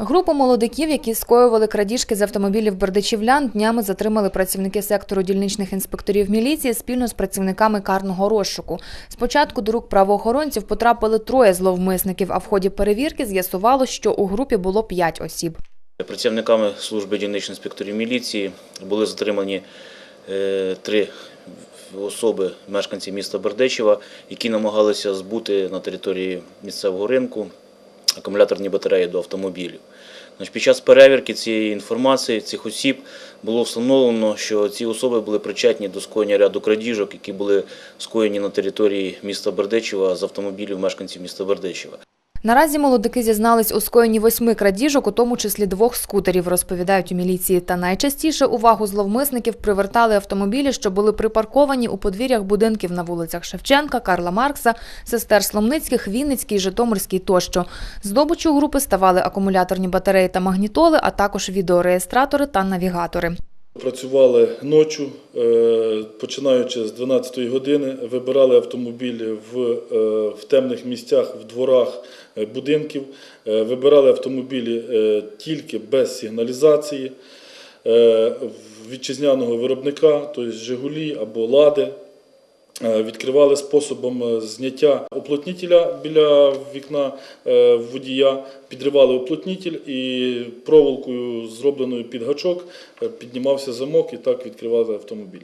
Групу молодиків, які скоювали крадіжки з автомобілів бердичівлян, днями затримали працівники сектору дільничних інспекторів міліції спільно з працівниками карного розшуку. Спочатку до рук правоохоронців потрапили троє зловмисників, а в ході перевірки з'ясувало, що у групі було п'ять осіб. Працівниками служби дільничних інспекторів міліції були затримані е, три особи, мешканці міста Бердичева, які намагалися збути на території місцевого ринку акумуляторні батареї до автомобілів. Під час перевірки цієї інформації цих осіб було встановлено, що ці особи були причетні до скоєння ряду крадіжок, які були скоєні на території міста Бердичева з автомобілів мешканців міста Бердичева. Наразі молодики зізнались у скоєнні восьми крадіжок, у тому числі двох скутерів, розповідають у міліції. Та найчастіше увагу зловмисників привертали автомобілі, що були припарковані у подвір'ях будинків на вулицях Шевченка, Карла Маркса, сестер Сломницьких, Вінницький, Житомирський тощо. Здобичу групи ставали акумуляторні батареї та магнітоли, а також відеореєстратори та навігатори. Працювали ночі, е, починаючи з 12-ї години, вибирали автомобілі в, е, в темних місцях, в дворах е, будинків, вибирали автомобілі тільки без сигналізації вітчизняного виробника, тобто Жигулі або Лади. Е, Відкривали способом е, зняття оплотнітеля біля вікна е, водія, підривали оплотнітель і проволокою, зробленою під гачок, піднімався замок і так відкривали автомобіль.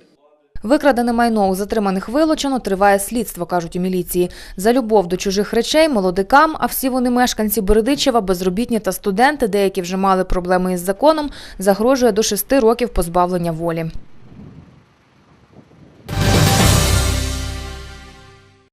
Викрадене майно у затриманих вилучено, триває слідство, кажуть у міліції. За любов до чужих речей молодикам, а всі вони мешканці Бердичева, безробітні та студенти, деякі вже мали проблеми із законом, загрожує до шести років позбавлення волі.